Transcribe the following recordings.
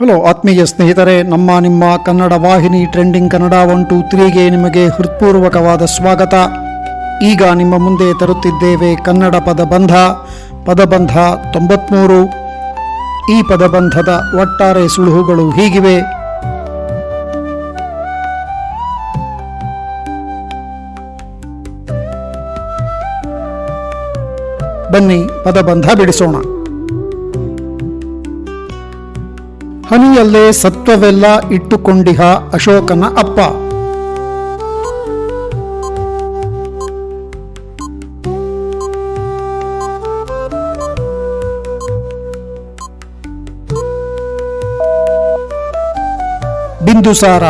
Hello ಆತ್ಮೀಯ ಸ್ನೇಹಿತರೆ, ನಮ್ಮ ನಿಮ್ಮ ಕನ್ನಡ ವಾಹಿನಿ ಟ್ರೆಂಡಿಂಗ್ ಕನ್ನಡ ಒನ್ ಟು ತ್ರೀಗೆ ನಿಮಗೆ ಹೃತ್ಪೂರ್ವಕವಾದ ಸ್ವಾಗತ. ಈಗ ನಿಮ್ಮ ಮುಂದೆ ತರುತ್ತಿದ್ದೇವೆ ಕನ್ನಡ ಪದಬಂಧ ಪದಬಂಧ ತೊಂಬತ್ಮೂರು. ಈ ಪದಬಂಧದ ಒಟ್ಟಾರೆ ಸುಳುಹುಗಳು ಹೀಗಿವೆ. ಬನ್ನಿ ಪದಬಂಧ ಬಿಡಿಸೋಣ. ಹನಿಯಲ್ಲೇ ಸತ್ವವೆಲ್ಲ ಇಟ್ಟುಕೊಂಡಿಹ ಅಶೋಕನ ಅಪ್ಪ. ಬಿಂದುಸಾರ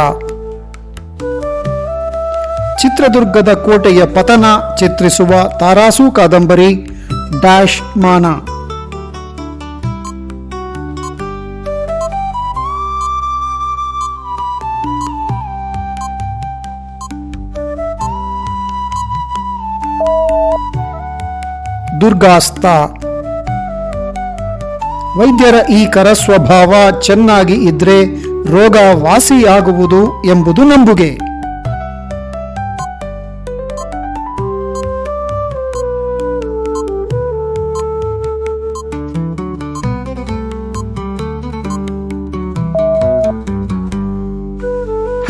ಚಿತ್ರದುರ್ಗದ ಕೋಟೆಯ ಪತನ ಚಿತ್ರಿಸುವ ತಾರಾಸು ಕಾದಂಬರಿ ಡ್ಯಾಶ್ ಮಾನ. ದುರ್ಗಾಸ್ತ. ವೈದ್ಯರ ಈ ಕರ ಸ್ವಭಾವ ಚೆನ್ನಾಗಿ ಇದ್ರೆ ರೋಗ ವಾಸಿಯಾಗುವುದು ಎಂಬುದು ನಂಬುಗೆ.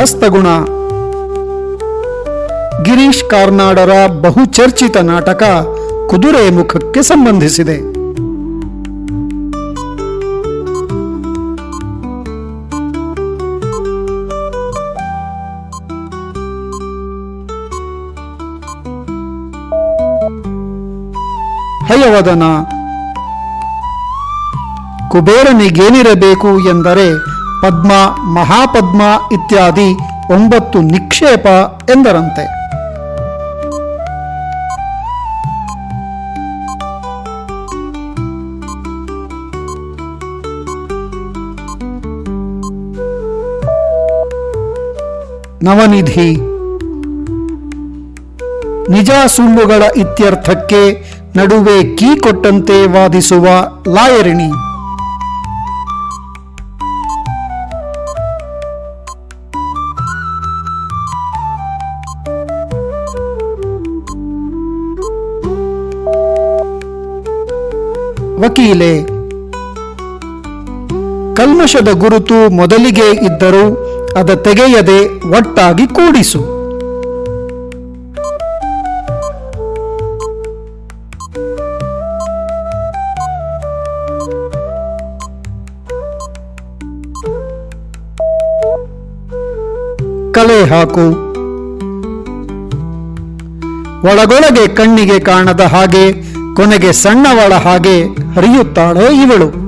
ಹಸ್ತಗುಣ. ಗಿರೀಶ್ ಕಾರ್ನಾಡರ ಬಹುಚರ್ಚಿತ ನಾಟಕ ಕುದುರೆ ಮುಖಕ್ಕೆ ಸಂಬಂಧಿಸಿದೆ. ಹಯವದನ ಕುಬೇರನಿಗೇನಿರಬೇಕು ಎಂದರೆ ಪದ್ಮ ಮಹಾಪದ್ಮ ಇತ್ಯಾದಿ ಒಂಬತ್ತು ನಿಕ್ಷೇಪ ಎಂದರಂತೆ. ನವನಿಧಿ. ನಿಜ ಸುಳ್ಳುಗಳ ಇತ್ಯರ್ಥಕ್ಕೆ ನಡುವೆ ಕೀ ಕೊಟ್ಟಂತೆ ವಾದಿಸುವ ಲಾಯರಿಣಿ. ವಕೀಲೆ. ಕಲ್ಮಶದ ಗುರುತು ಮೊದಲಿಗೆ ಇದ್ದರೂ ಅದ ತೆಗೆಯದೆ ಒಟ್ಟಾಗಿ ಕೂಡಿಸು. ಕಲೆ ಹಾಕು. ಒಳಗೊಳಗೆ ಕಣ್ಣಿಗೆ ಕಾಣದ ಹಾಗೆ ಕೊನೆಗೆ ಸಣ್ಣವಳ ಹಾಗೆ ಹರಿಯುತ್ತಾಳೆ ಇವಳು.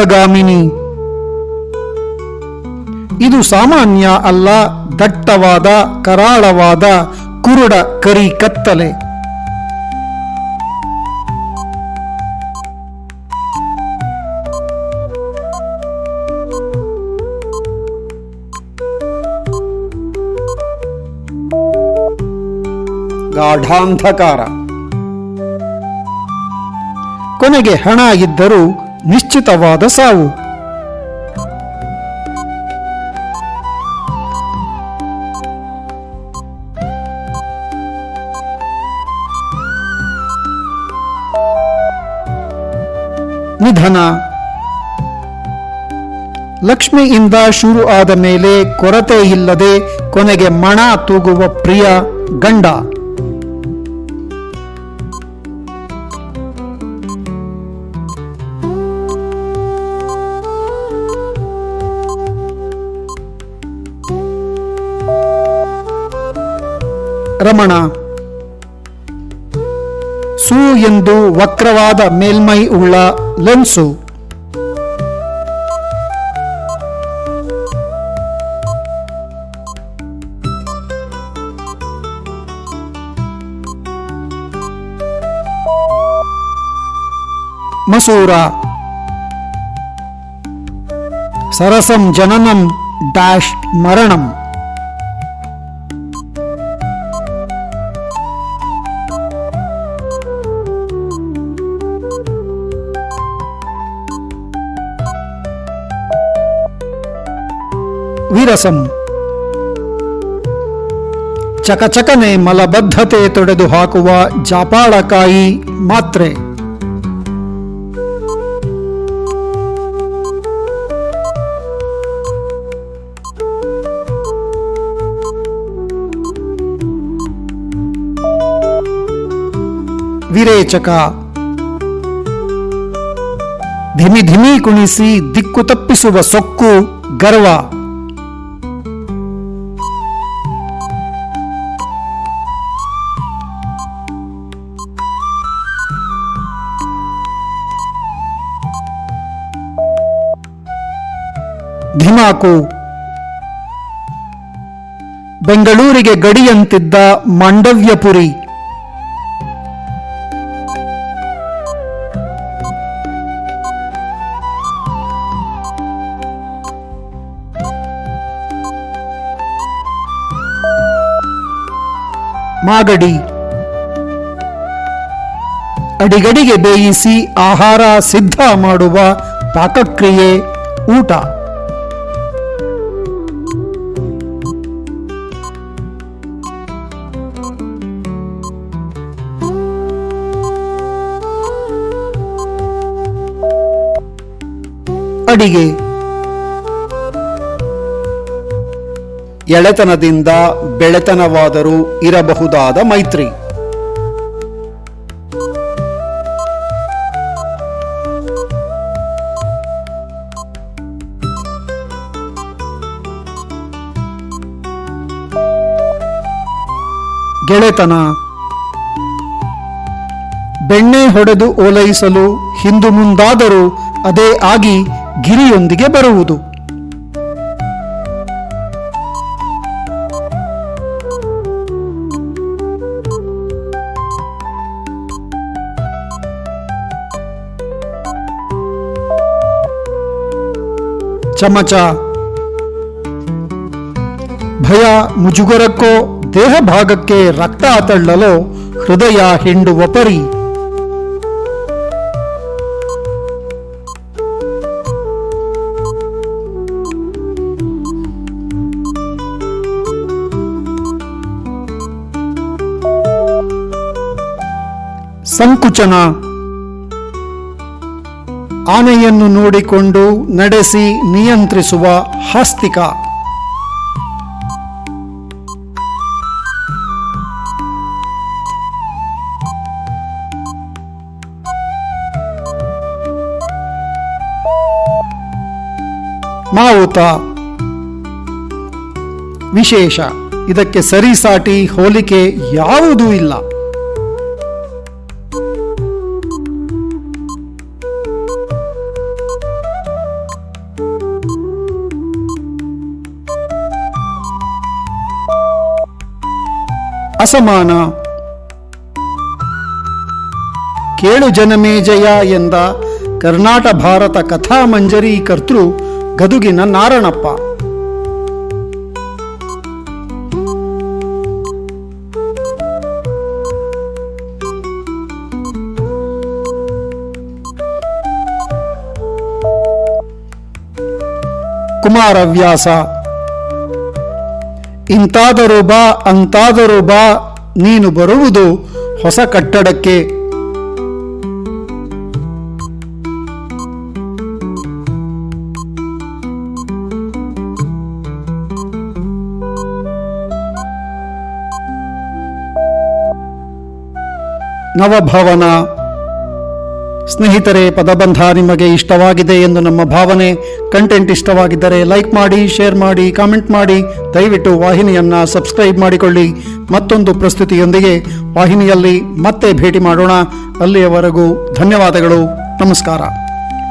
ಗುಪ್ತಗಾಮಿನಿ ಇದು ಸಾಮಾನ್ಯ ಅಲ್ಲ ದಟ್ಟವಾದ ಕರಾಳವಾದ ಕುರುಡ ಕರಿ ಕತ್ತಲೆ. ಗಾಢಾಂಧಕಾರ. ಕೊನೆಗೆ ಹಣ ಇದ್ದರೂ ನಿಶ್ಚಿತವಾದ ಸಾವು. ನಿಧನ. ಲಕ್ಷ್ಮಿಯಿಂದ ಶುರು ಆದ ಮೇಲೆ ಕೊರತೆ ಇಲ್ಲದೆ ಕೊನೆಗೆ ಮಣ ತೂಗುವ ಪ್ರಿಯ ಗಂಡ. ರಮಣ ಸು ಎಂದು ವಕ್ರವಾದ ಮೇಲ್ಮೈ ಉಳ್ಳ ಲೆನ್ಸು ಮಸೂರ ಸರಸಂ ಜನನಂ డాష్ మరణం ವಿರಸಂ ಚಕಚಕನೆ ಮಲಬದ್ಧತೆ ತೊಡೆದು ಹಾಕುವ ಜಾಪಾಳಕಾಯಿ ಮಾತ್ರೆ ವಿರೇಚಕ ಧಿಮಿ ಧಿಮಿ ಕುಣಿಸಿ ದಿಕ್ಕು ತಪ್ಪಿಸುವ ಸೊಕ್ಕು ಗರ್ವ ಧಿಮಾಕು ಬೆಂಗಳೂರಿಗೆ ಗಡಿಯಂತಿದ್ದ ಮಾಂಡವ್ಯಪುರಿ ಮಾಗಡಿ. ಅಡಿಗಡಿಗೆ ಬೇಯಿಸಿ ಆಹಾರ ಸಿದ್ಧ ಮಾಡುವ ಪಾಕಕ್ರಿಯೆ ಊಟ. ಅಡಿಗೆ ಎಳೆತನದಿಂದ ಬೆಳೆತನವಾದರೂ ಇರಬಹುದಾದ ಮೈತ್ರಿ. ಗೆಳೆತನ. ಬೆಣ್ಣೆ ಹೊಡೆದು ಓಲೈಸಲು ಹಿಂದು ಮುಂದಾದರೂ ಅದೇ ಆಗಿ ಗಿರಿಯೊಂದಿಗೆ ಬರುವುದು. ಚಮಚ. ಭಯ ಮುಜುಗರಕ್ಕೋ ದೇಹ ಭಾಗಕ್ಕೆ ರಕ್ತ ಅತಳ್ಳಲೋ ಹೃದಯ ಹಿಂಡುವ ಪರಿ. ಸಂಕುಚನ ಆನೆಯನ್ನು ನೋಡಿಕೊಂಡು ನಡೆಸಿ ನಿಯಂತ್ರಿಸುವ ಹಾಸ್ತಿಕ. ಮಾವುತ. ವಿಶೇಷ ಇದಕ್ಕೆ ಸರಿಸಾಟಿ ಹೋಲಿಕೆ ಯಾವುದೂ ಇಲ್ಲ. ಅಸಮಾನ. ಕೇಳು ಜನಮೇಜಯ ಎಂದ ಕರ್ನಾಟ ಭಾರತ ಕಥಾ ಮಂಜರಿ ಕರ್ತೃ ಗದುಗಿನ ನಾರಣಪ್ಪ. ಕುಮಾರವ್ಯಾಸ ಇಂತಾದರೂ ಬಾ ಅಂತಾದರೂ ಬಾ ನೀನು ಬರುವುದು ಹೊಸ ಕಟ್ಟಡಕ್ಕೆ. ನವಭವನ ಸ್ನೇಹಿತರೆ, ಪದಬಂಧ ನಿಮಗೆ ಇಷ್ಟವಾಗಿದೆ ಎಂದು ನಮ್ಮ ಭಾವನೆ. ಕಂಟೆಂಟ್ ಇಷ್ಟವಾಗಿದ್ದರೆ ಲೈಕ್ ಮಾಡಿ, ಶೇರ್ ಮಾಡಿ, ಕಾಮೆಂಟ್ ಮಾಡಿ. ದಯವಿಟ್ಟು ವಾಹಿನಿಯನ್ನು ಸಬ್ಸ್ಕ್ರೈಬ್ ಮಾಡಿಕೊಳ್ಳಿ. ಮತ್ತೊಂದು ಪ್ರಸ್ತುತಿಯೊಂದಿಗೆ ವಾಹಿನಿಯಲ್ಲಿ ಮತ್ತೆ ಭೇಟಿ ಮಾಡೋಣ. ಅಲ್ಲಿಯವರೆಗೂ ಧನ್ಯವಾದಗಳು. ನಮಸ್ಕಾರ.